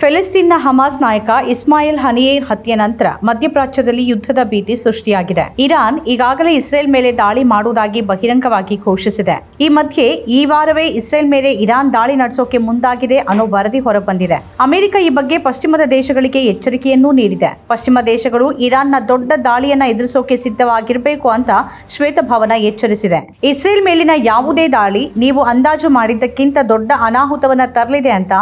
ಫೆಲಿಸ್ತೀನ್ನ Hamas ನಾಯಕ ಇಸ್ಮಾಯಿಲ್ ಹನಿಯೇ ಹತ್ಯೆ ನಂತರ ಮಧ್ಯಪ್ರಾಚ್ಯದಲ್ಲಿ ಯುದ್ಧದ ಭೀತಿ ಸೃಷ್ಟಿಯಾಗಿದೆ. ಇರಾನ್ ಈಗಾಗಲೇ ಇಸ್ರೇಲ್ ಮೇಲೆ ದಾಳಿ ಮಾಡುವುದಾಗಿ ಬಹಿರಂಗವಾಗಿ ಘೋಷಿಸಿದೆ. ಈ ಮಧ್ಯೆ ಈ ವಾರವೇ ಇಸ್ರೇಲ್ ಮೇಲೆ ಇರಾನ್ ದಾಳಿ ನಡೆಸೋಕೆ ಮುಂದಾಗಿದೆ ಅನ್ನೋ ವರದಿ ಹೊರಬಂದಿದೆ. ಅಮೆರಿಕ ಈ ಬಗ್ಗೆ ಪಶ್ಚಿಮದ ದೇಶಗಳಿಗೆ ಎಚ್ಚರಿಕೆಯನ್ನೂ ನೀಡಿದೆ. ಪಶ್ಚಿಮ ದೇಶಗಳು ಇರಾನ್ನ ದೊಡ್ಡ ದಾಳಿಯನ್ನ ಎದುರಿಸೋಕೆ ಸಿದ್ಧವಾಗಿರಬೇಕು ಅಂತ ಶ್ವೇತಭವನ ಎಚ್ಚರಿಸಿದೆ. ಇಸ್ರೇಲ್ ಮೇಲಿನ ಯಾವುದೇ ದಾಳಿ ನೀವು ಅಂದಾಜು ಮಾಡಿದ್ದಕ್ಕಿಂತ ದೊಡ್ಡ ಅನಾಹುತವನ್ನ ತರಲಿದೆ ಅಂತ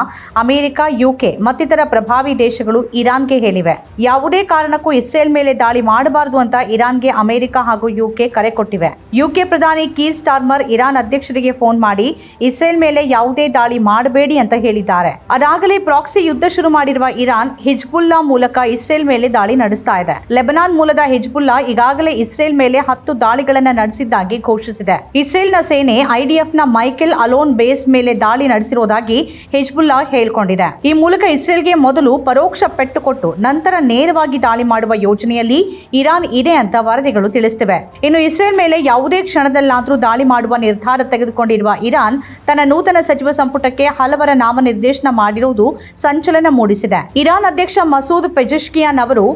ಅಮೆರಿಕ, ಯುಕೆ ಮತ್ತಿತರ ಪ್ರಭಾವಿ ದೇಶಗಳು ಇರಾನ್ಗೆ ಹೇಳಿವೆ. ಯಾವುದೇ ಕಾರಣಕ್ಕೂ ಇಸ್ರೇಲ್ ಮೇಲೆ ದಾಳಿ ಮಾಡಬಾರದು ಅಂತ ಇರಾನ್ಗೆ ಅಮೆರಿಕ ಹಾಗೂ ಯುಕೆ ಕರೆ ಕೊಟ್ಟಿವೆ. ಯುಕೆ ಪ್ರಧಾನಿ ಕೀರ್ ಸ್ಟಾರ್ಮರ್ ಇರಾನ್ ಅಧ್ಯಕ್ಷರಿಗೆ ಫೋನ್ ಮಾಡಿ, ಇಸ್ರೇಲ್ ಮೇಲೆ ಯಾವುದೇ ದಾಳಿ ಮಾಡಬೇಡಿ ಅಂತ ಹೇಳಿದ್ದಾರೆ. ಅದಾಗಲೇ ಪ್ರಾಕ್ಸಿ ಯುದ್ಧ ಶುರು ಮಾಡಿರುವ ಇರಾನ್ ಹಿಜ್ಬುಲ್ಲಾ ಮೂಲಕ ಇಸ್ರೇಲ್ ಮೇಲೆ ದಾಳಿ ನಡೆಸ್ತಾ ಇದೆ. ಲೆಬನಾನ್ ಮೂಲದ ಹಿಜ್ಬುಲ್ಲಾ ಈಗಾಗಲೇ ಇಸ್ರೇಲ್ ಮೇಲೆ ಹತ್ತು ದಾಳಿಗಳನ್ನ ನಡೆಸಿದ್ದಾಗಿ ಘೋಷಿಸಿದೆ. ಇಸ್ರೇಲ್ನ ಸೇನೆ ಐಡಿಎಫ್ನ ಮೈಕೆಲ್ ಅಲೋನ್ ಬೇಸ್ ಮೇಲೆ ದಾಳಿ ನಡೆಸಿರುವುದಾಗಿ ಹಿಜ್ಬುಲ್ಲಾ ಹೇಳಿಕೊಂಡಿದೆ. ಈ ಮೂಲಕ ಇಸ್ರೇಲ್ಗೆ ಮೊದಲು ಪರೋಕ್ಷ ಪೆಟ್ಟು ಕೊಟ್ಟು ನಂತರ ನೇರವಾಗಿ ದಾಳಿ ಮಾಡುವ ಯೋಜನೆಯಲ್ಲಿ ಇರಾನ್ ಇದೆ ಅಂತ ವರದಿಗಳು ತಿಳಿಸುತ್ತಿವೆ ಇನ್ನು ಇಸ್ರೇಲ್ ಮೇಲೆ ಯಾವುದೇ ಕ್ಷಣದಲ್ಲಾದರೂ ದಾಳಿ ಮಾಡುವ ನಿರ್ಧಾರ ತೆಗೆದುಕೊಂಡಿರುವ ಇರಾನ್ ತನ್ನ ನೂತನ ಸಚಿವ ಸಂಪುಟಕ್ಕೆ ಹಲವರ ನಾಮನಿರ್ದೇಶನ ಮಾಡಿರುವುದು ಸಂಚಲನ ಮೂಡಿಸಿದೆ. ಇರಾನ್ ಅಧ್ಯಕ್ಷ ಮಸೂದ್ ಪೆಜೆಶ್ಕಿಯಾನ್ ಅವರು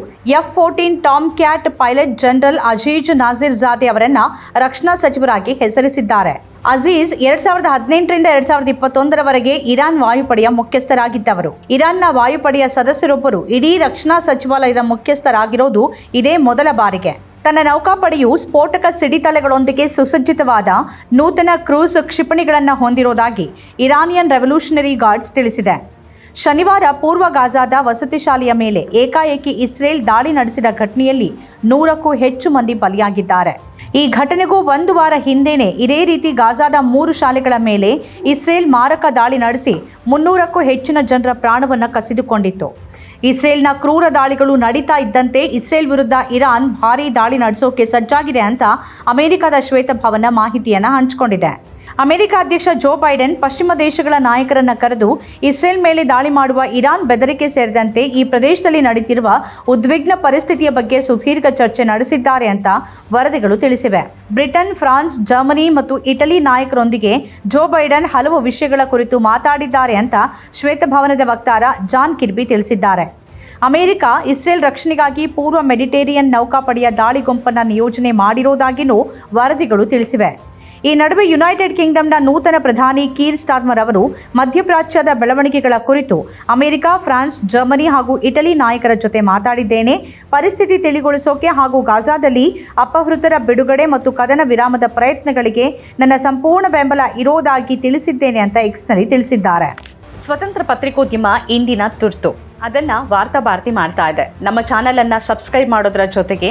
F fourteen Tomcat pilot general Aziz Nasirzadeh ಅವರನ್ನ ರಕ್ಷಣಾ ಸಚಿವರಾಗಿ ಹೆಸರಿಸಿದ್ದಾರೆ. ಅಜೀಜ್ ಎರಡ್ ಸಾವಿರದ ಹದಿನೆಂಟರಿಂದ ಎರಡ್ ಸಾವಿರದ ಇಪ್ಪತ್ತೊಂದರವರೆಗೆ ಇರಾನ್ ವಾಯುಪಡೆಯ ಮುಖ್ಯಸ್ಥರಾಗಿದ್ದವರು. ಇರಾನ್ನ ವಾಯುಪಡೆಯ ಸದಸ್ಯರೊಬ್ಬರು ಇಡೀ ರಕ್ಷಣಾ ಸಚಿವಾಲಯದ ಮುಖ್ಯಸ್ಥರಾಗಿರೋದು ಇದೇ ಮೊದಲ ಬಾರಿಗೆ. ತನ್ನ ನೌಕಾಪಡೆಯು ಸ್ಫೋಟಕ ಸಿಡಿತಲೆಗಳೊಂದಿಗೆ ಸುಸಜ್ಜಿತವಾದ ನೂತನ ಕ್ರೂಸ್ ಕ್ಷಿಪಣಿಗಳನ್ನು ಹೊಂದಿರುವುದಾಗಿ ಇರಾನಿಯನ್ ರೆವಲ್ಯೂಷನರಿ ಗಾರ್ಡ್ಸ್ ತಿಳಿಸಿದೆ. ಶನಿವಾರ ಪೂರ್ವ ಗಾಜಾದ ವಸತಿ ಶಾಲೆಯ ಮೇಲೆ ಏಕಾಏಕಿ ಇಸ್ರೇಲ್ ದಾಳಿ ನಡೆಸಿದ ಘಟನೆಯಲ್ಲಿ ನೂರಕ್ಕೂ ಹೆಚ್ಚು ಮಂದಿ ಬಲಿಯಾಗಿದ್ದಾರೆ. ಈ ಘಟನೆಗೂ ಒಂದು ವಾರ ಹಿಂದೆನೆ ಇದೇ ರೀತಿ ಗಾಜಾದ ಮೂರು ಶಾಲೆಗಳ ಮೇಲೆ ಇಸ್ರೇಲ್ ಮಾರಕ ದಾಳಿ ನಡೆಸಿ ಮುನ್ನೂರಕ್ಕೂ ಹೆಚ್ಚಿನ ಜನರ ಪ್ರಾಣವನ್ನು ಕಸಿದುಕೊಂಡಿತ್ತು. ಇಸ್ರೇಲ್ನ ಕ್ರೂರ ದಾಳಿಗಳು ನಡೀತಾ ಇದ್ದಂತೆ ಇಸ್ರೇಲ್ ವಿರುದ್ಧ ಇರಾನ್ ಭಾರೀ ದಾಳಿ ನಡೆಸೋಕೆ ಸಜ್ಜಾಗಿದೆ ಅಂತ ಅಮೆರಿಕದ ಶ್ವೇತಭವನ ಮಾಹಿತಿಯನ್ನು ಹಂಚಿಕೊಂಡಿದೆ. ಅಮೆರಿಕ ಅಧ್ಯಕ್ಷ ಜೋ ಬೈಡೆನ್ ಪಶ್ಚಿಮ ದೇಶಗಳ ನಾಯಕರನ್ನ ಕರೆದು ಇಸ್ರೇಲ್ ಮೇಲೆ ದಾಳಿ ಮಾಡುವ ಇರಾನ್ ಬೆದರಿಕೆ ಸೇರಿದಂತೆ ಈ ಪ್ರದೇಶದಲ್ಲಿ ನಡೆದಿರುವ ಉದ್ವಿಗ್ನ ಪರಿಸ್ಥಿತಿಯ ಬಗ್ಗೆ ಸುದೀರ್ಘ ಚರ್ಚೆ ನಡೆಸಿದ್ದಾರೆ ಅಂತ ವರದಿಗಳು ತಿಳಿಸಿವೆ. ಬ್ರಿಟನ್, ಫ್ರಾನ್ಸ್, ಜರ್ಮನಿ ಮತ್ತು ಇಟಲಿ ನಾಯಕರೊಂದಿಗೆ ಜೋ ಬೈಡನ್ ಹಲವು ವಿಷಯಗಳ ಕುರಿತು ಮಾತಾಡಿದ್ದಾರೆ ಅಂತ ಶ್ವೇತಭವನದ ವಕ್ತಾರ ಜಾನ್ ಕಿರ್ಬಿ ತಿಳಿಸಿದ್ದಾರೆ. ಅಮೆರಿಕ ಇಸ್ರೇಲ್ ರಕ್ಷಣೆಗಾಗಿ ಪೂರ್ವ ಮೆಡಿಟೇರಿಯನ್ ನೌಕಾಪಡೆಯ ದಾಳಿ ಗುಂಪನ್ನು ನಿಯೋಜನೆ ಮಾಡಿರುವುದಾಗಿಯೂ ವರದಿಗಳು ತಿಳಿಸಿವೆ. ಈ ನಡುವೆ ಯುನೈಟೆಡ್ ಕಿಂಗ್ಡಮ್ನ ನೂತನ ಪ್ರಧಾನಿ ಕೀರ್ ಸ್ಟಾರ್ಮರ್ ಅವರು ಮಧ್ಯಪ್ರಾಚ್ಯದ ಬೆಳವಣಿಗೆಗಳ ಕುರಿತು ಅಮೆರಿಕ, ಫ್ರಾನ್ಸ್, ಜರ್ಮನಿ ಹಾಗೂ ಇಟಲಿ ನಾಯಕರ ಜೊತೆ ಮಾತಾಡಿದ್ದೇನೆ. ಪರಿಸ್ಥಿತಿ ತಿಳಿಗೊಳಿಸೋಕೆ ಹಾಗೂ ಗಾಜಾದಲ್ಲಿ ಅಪಹೃತರ ಬಿಡುಗಡೆ ಮತ್ತು ಕದನ ವಿರಾಮದ ಪ್ರಯತ್ನಗಳಿಗೆ ನನ್ನ ಸಂಪೂರ್ಣ ಬೆಂಬಲ ಇರೋದಾಗಿ ತಿಳಿಸಿದ್ದೇನೆ ಅಂತ ಎಕ್ಸ್ನಲ್ಲಿ ತಿಳಿಸಿದ್ದಾರೆ. ಸ್ವತಂತ್ರ ಪತ್ರಿಕೋದ್ಯಮ ಇಂದಿನ ತುರ್ತು. ಅದನ್ನ ವಾರ್ತಾ ಭಾರತಿ ಮಾಡ್ತಾ ಇದೆ. ನಮ್ಮ ಚಾನೆಲ್ ಅನ್ನ ಸಬ್ಸ್ಕ್ರೈಬ್ ಮಾಡೋದ್ರ ಜೊತೆಗೆ